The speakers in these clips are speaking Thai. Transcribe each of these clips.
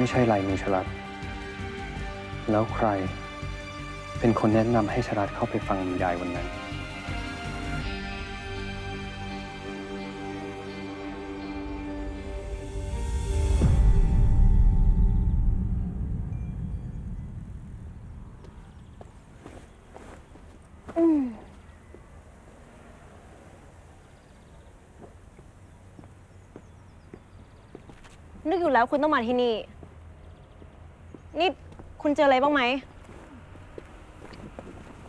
ไม่ใช่ลายมือฉลัด แล้วใคร เป็นคนแนะนำให้ฉลัดเข้าไปฟังบรรยายวันนั้น นึกอยู่แล้วคุณต้องมาที่นี่ นี่คุณเจออะไรบ้างไหม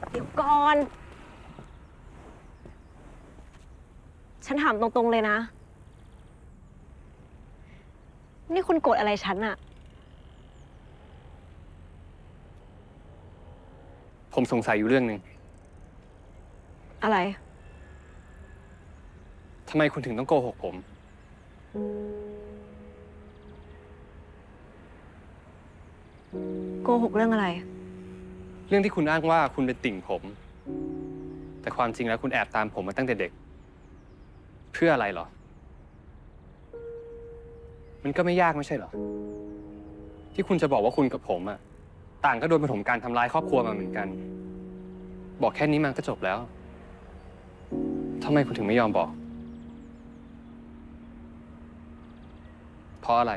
เดี๋ยวก่อน ฉันถามตรงๆเลยนะ นี่คุณโกรธอะไรฉันอะผมสงสัยอยู่เรื่องหนึ่งอะไร ทำไมคุณถึงต้องโกหกผม โกหกเรื่องอะไร เรื่องที่คุณอ้างว่าคุณเป็นติ่งผม แต่ความจริงแล้วคุณแอบตามผมมาตั้งแต่เด็ก เพื่ออะไรเหรอ มันก็ไม่ยากไม่ใช่เหรอ ที่คุณจะบอกว่าคุณกับผมอะต่างก็โดนปฐมการทำร้ายครอบครัวมาเหมือนกัน บอกแค่นี้มันก็จบแล้วทำไมคุณถึงไม่ยอมบอก เพราะอะไร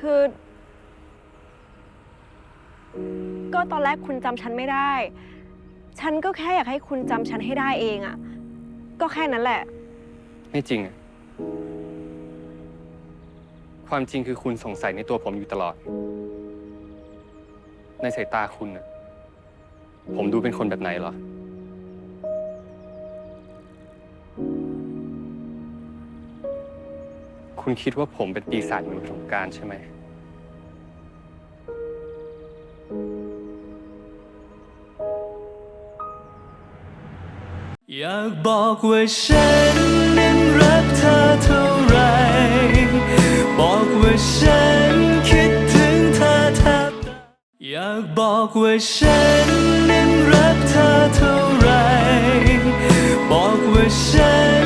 คือ ก็ตอนแรกคุณจำฉันไม่ได้ ฉันก็แค่อยากให้คุณจำฉันให้ได้เองอะก็แค่นั้นแหละ ไม่จริงอะความจริงคือคุณสงสัยในตัวผมอยู่ตลอด ในสายตาคุณอะผมดูเป็นคนแบบไหนเหรอ คุณคิดว่าผมเป็นปีศาจอยู่ในประสบการใช่ไหม อยากบอกว่าฉันนั้นรักเธอเท่าไหรบอกว่าฉันคิดถึงเธอแทบตายอยากบอกว่าฉันนั้นรักเธอเท่าไหรบอกว่าฉัน